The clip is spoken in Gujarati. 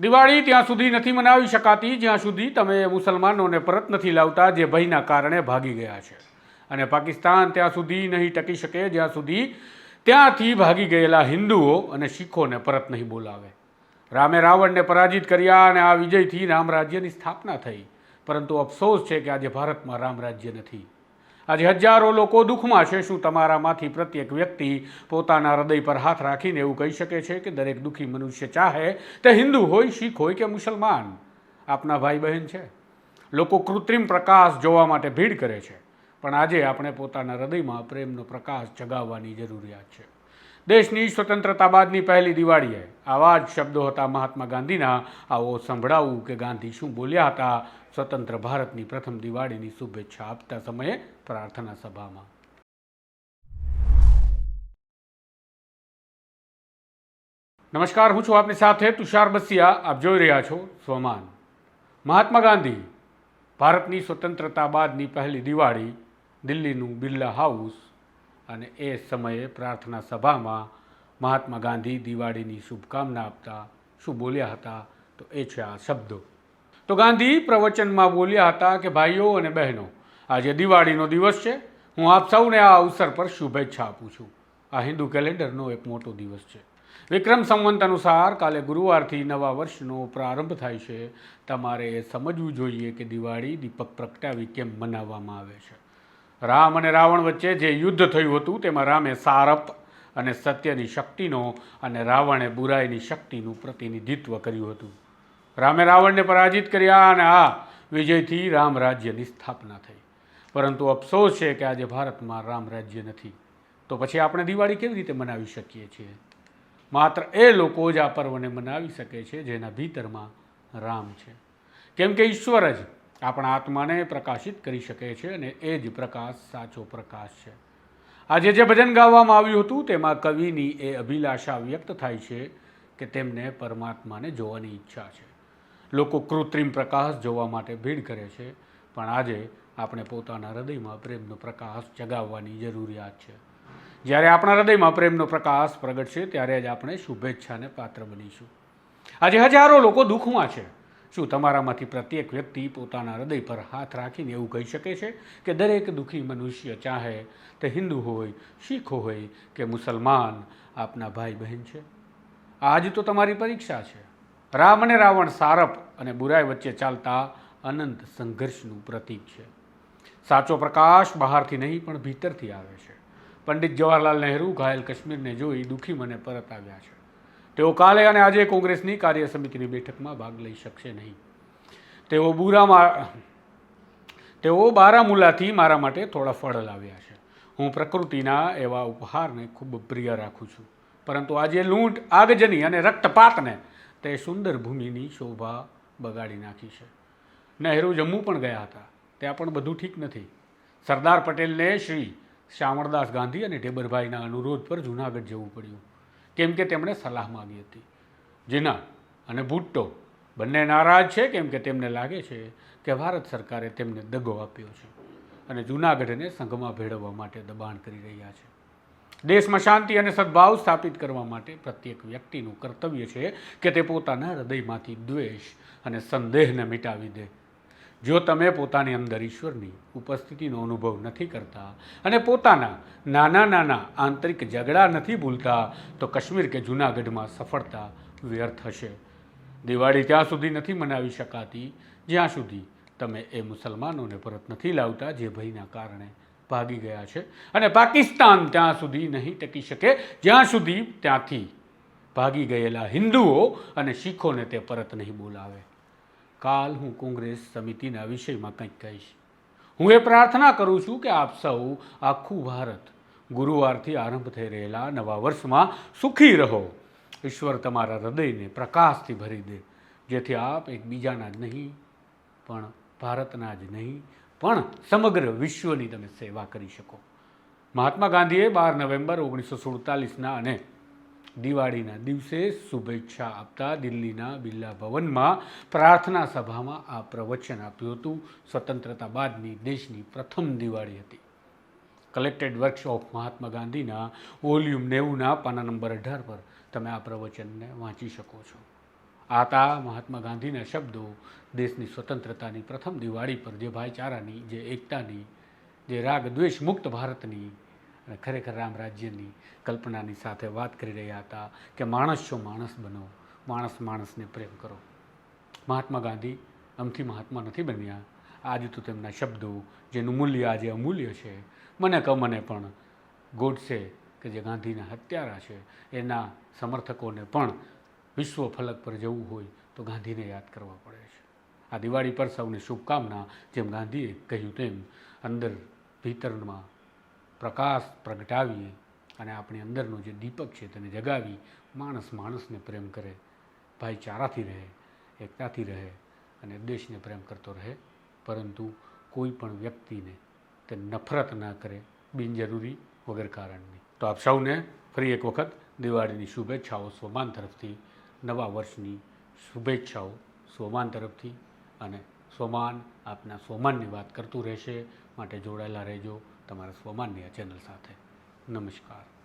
દિવાળી ત્યાં સુધી નથી મનાવી શકાતી, જ્યાં સુધી તમે મુસલમાનોને પરત નથી લાવતા, જે ભયના કારણે ભાગી ગયા છે. અને પાકિસ્તાન ત્યાં સુધી નહીં ટકી શકે, જ્યાં સુધી ત્યાંથી ભાગી ગયેલા હિન્દુઓ અને શીખોને પરત નહીં બોલાવે. રામે રાવણને પરાજિત કર્યા અને આ વિજયથી રામ રાજ્યની સ્થાપના થઈ. પરંતુ અફસોસ છે કે આજે ભારતમાં રામ રાજ્ય નથી. આજે હજારો લોકો દુઃખમાં છે શું તમારામાંથી પ્રત્યેક વ્યક્તિ પોતાના હૃદય પર હાથ રાખીને એવું કહી શકે છે કે દરેક દુઃખી મનુષ્ય ચાહે તે હિન્દુ હોય, શીખ હોય કે મુસલમાન? આપના ભાઈ બહેન છે. લોકો કૃત્રિમ પ્રકાશ જોવા માટે ભીડ કરે છે. પણ આજે આપણે પોતાના હૃદયમાં પ્રેમનો પ્રકાશ જગાવવાની જરૂરિયાત છે. દેશની સ્વતંત્રતા બાદની પહેલી દિવાળીએ આવા જ શબ્દો હતા મહાત્મા ગાંધીના. આવો સંભળાવું કે ગાંધી શું બોલ્યા હતા? સ્વતંત્ર ભારતની પ્રથમ દિવાળીની શુભેચ્છા આપતા સમયે પ્રાર્થના સભામાં. નમસ્કાર, હું છું આપની સાથે તુષાર બસિયા. આપ જોઈ રહ્યા છો સ્વમાન. મહાત્મા ગાંધી, ભારતની સ્વતંત્રતા બાદની પહેલી દિવાળી, દિલ્હીનું બિરલા હાઉસ અને એ સમયે પ્રાર્થના સભામાં મહાત્મા ગાંધી દિવાળીની શુભકામના આપતા, શું બોલ્યા હતા? તો એ છે આ શબ્દો. તો ગાંધી પ્રવચનમાં બોલ્યા હતા કે, ભાઈઓ અને બહેનો, આજે દિવાળીનો દિવસ છે. હું આપ સૌને આ અવસર પર શુભેચ્છા આપું છું. આ હિન્દુ કેલેન્ડરનો એક મોટો દિવસ છે. વિક્રમ સંવંત અનુસાર કાલે ગુરુવારથી નવા વર્ષનો પ્રારંભ થાય છે. તમારે એ સમજવું જોઈએ કે દિવાળી દીપક પ્રગટાવી કેમ મનાવવામાં આવે છે. રામ અને રાવણ વચ્ચે જે યુદ્ધ થયું હતું, તેમાં રામે સારપ અને સત્યની શક્તિનો અને રાવણે બુરાઈની શક્તિનું પ્રતિનિધિત્વ કર્યું હતું. રામે રાવણને પરાજિત કર્યા અને આ વિજયથી રામ રાજ્યની સ્થાપના થઈ. પરંતુ અફસોસ છે કે આજે ભારતમાં રામ રાજ્ય નથી. તો પછી આપણે દિવાળી કેવી રીતે મનાવી શકીએ છીએ? માત્ર એ લોકો જ આ પર્વને મનાવી શકે છે જેના ભીતરમાં રામ છે. કેમ કે ઈશ્વર જ આપણા આત્માને પ્રકાશિત કરી શકે છે અને એ જ પ્રકાશ, સાચો પ્રકાશ છે. આજે જે ભજન ગાવામાં આવ્યું હતું, તેમાં કવિની એ અભિલાષા વ્યક્ત થાય છે કે તેમને પરમાત્માને જોવાની ઈચ્છા છે. લોકો કૃત્રિમ પ્રકાશ જોવા માટે ભીડ કરે છે, પણ આજે આપણે પોતાના હૃદયમાં પ્રેમનો પ્રકાશ જગાવવાની જરૂરિયાત છે. જ્યારે આપણા હૃદયમાં પ્રેમનો પ્રકાશ પ્રગટશે, ત્યારે જ આપણે શુભેચ્છાને પાત્ર બનીશું. આજે હજારો લોકો દુઃખમાં છે. શું તમારામાંથી પ્રત્યેક વ્યક્તિ પોતાના હૃદય પર હાથ રાખીને એવું કહી શકે છે કે દરેક દુઃખી મનુષ્ય ચાહે તે હિન્દુ હોય, શીખ હોય કે મુસલમાન આપના ભાઈ બહેન છે? આજ તો તમારી પરીક્ષા છે. રામ અને રાવણ સારપ અને બુરાઈ વચ્ચે ચાલતા અનંત સંઘર્ષનું પ્રતીક છે. સાચો પ્રકાશ બહારથી નહીં, પણ ભીતરથી આવે છે. પંડિત જવાહરલાલ નહેરુ ઘાયલ કાશ્મીરને જોઈ દુઃખી મને પરત આવ્યા છે. તેઓ કાલે અને આજે કોંગ્રેસની કાર્ય સમિતિની બેઠકમાં ભાગ લઈ શકશે નહીં. તેઓ બુરામાં, તેઓ બારામુલાથી મારા માટે થોડા ફળ લાવ્યા છે. હું પ્રકૃતિના એવા ઉપહારને ખૂબ પ્રિય રાખું છું. પરંતુ આજે લૂંટ, આગજની અને રક્તપાતને તે સુંદર ભૂમિની શોભા બગાડી નાખી છે. નહેરુ જમ્મુ પણ ગયા હતા. ત્યાં પણ બધું ઠીક નથી. સરદાર પટેલને શ્રી શ્યામળદાસ ગાંધી અને ઢેબરભાઈના અનુરોધ પર જૂનાગઢ જવું પડ્યું. કેમ કે તેમણે સલાહ માગી હતી. જીના અને ભુટ્ટો બંને નારાજ છે કેમ કે તેમને લાગે છે કે ભારત સરકારે તેમને દગો આપ્યો છે અને જૂનાગઢને સંઘમાં ભેળવવા માટે દબાણ કરી રહ્યા છે. દેશમાં શાંતિ અને સદભાવ સ્થાપિત કરવા માટે પ્રત્યેક વ્યક્તિનું કર્તવ્ય છે કે તે પોતાના હૃદયમાંથી દ્વેષ અને સંદેહને મિટાવી દે. જો તમે પોતાની અંદર ઈશ્વરની ઉપસ્થિતિનો અનુભવ નથી કરતા અને પોતાના નાના નાના આંતરિક ઝઘડા નથી ભૂલતા, તો કાશ્મીર કે જૂનાગઢમાં સફળતા વ્યર્થ હશે. દિવાળી ત્યાં સુધી નથી મનાવી શકાતી? જ્યાં સુધી તમે એ મુસલમાનોને પરત નથી લાવતા જે ભયના કારણે ભાગી ગયા છે. અને પાકિસ્તાન ત્યાં સુધી નહીં ટકી શકે. જ્યાં સુધી ત્યાંથી ભાગી ગયેલા હિન્દુઓ અને શીખોને તે પરત નહીં બોલાવે. કાલ હું કોંગ્રેસ સમિતિના વિષયમાં કંઈક કહીશ. હું એ પ્રાર્થના કરું છું કે આપ સૌ આખું ભારત ગુરુવારથી આરંભ થઈ રહેલા નવા વર્ષમાં સુખી રહો. ઈશ્વર તમારા હૃદયને પ્રકાશથી ભરી દે. જેથી આપ એકબીજાના જ નહીં, પણ ભારતના જ નહીં, પણ સમગ્ર વિશ્વની તમે સેવા કરી શકો. મહાત્મા ગાંધીએ બાર નવેમ્બર ઓગણીસો સુડતાલીસના અને દિવાળીના દિવસે શુભેચ્છા આપતા દિલ્હીના બિરલા ભવનમાં પ્રાર્થના સભામાં આ પ્રવચન આપ્યું હતું. સ્વતંત્રતા બાદની દેશની પ્રથમ દિવાળી હતી. કલેક્ટેડ વર્કશોપ મહાત્મા ગાંધીના વોલ્યુમ નેવુંના પાના નંબર અઢાર પર તમે આ પ્રવચનને વાંચી શકો છો. આ હતા મહાત્મા ગાંધીના શબ્દો દેશની સ્વતંત્રતાની પ્રથમ દિવાળી પર જે ભાઈચારાની, જે એકતાની, જે રાગ દ્વેષ મુક્ત ભારતની અને ખરેખર રામ રાજ્યની કલ્પનાની સાથે વાત કરી રહ્યા હતા કે માણસ છો, માણસ બનો. માણસ માણસને પ્રેમ કરો. મહાત્મા ગાંધી અમથી મહાત્મા નથી બન્યા. આજે તો તેમના શબ્દો, જેનું મૂલ્ય આજે અમૂલ્ય છે. મને કહો, મને પણ ગોડસે કે જે ગાંધીના હત્યારા છે. એના સમર્થકોને પણ વિશ્વ ફલક પર જવું હોય તો ગાંધીને યાદ કરવા પડે છે. આ દિવાળી પર સૌને શુભકામના, જેમ ગાંધીએ કહ્યું તેમ, અંદર ભીતરમાં પ્રકાશ પ્રગટાવીએ અને આપણી અંદરનો જે દીપક છે તેને જગાવી માણસ માણસને પ્રેમ કરે, ભાઈચારાથી રહે, એકતાથી રહે અને દેશને પ્રેમ કરતો રહે. પરંતુ કોઈ પણ વ્યક્તિને તે નફરત ના કરે બિનજરૂરી વગર કારણની. તો આપ સૌને ફરી એક વખત દિવાળીની શુભેચ્છાઓ સોમાન તરફથી, નવા વર્ષની શુભેચ્છાઓ સોમાન તરફથી અને સોમાન આપના સોમાનની વાત કરતું રહેશે. માટે જોડાયેલા રહેજો તમારા સોમાનની ચેનલ સાથે. નમસ્કાર.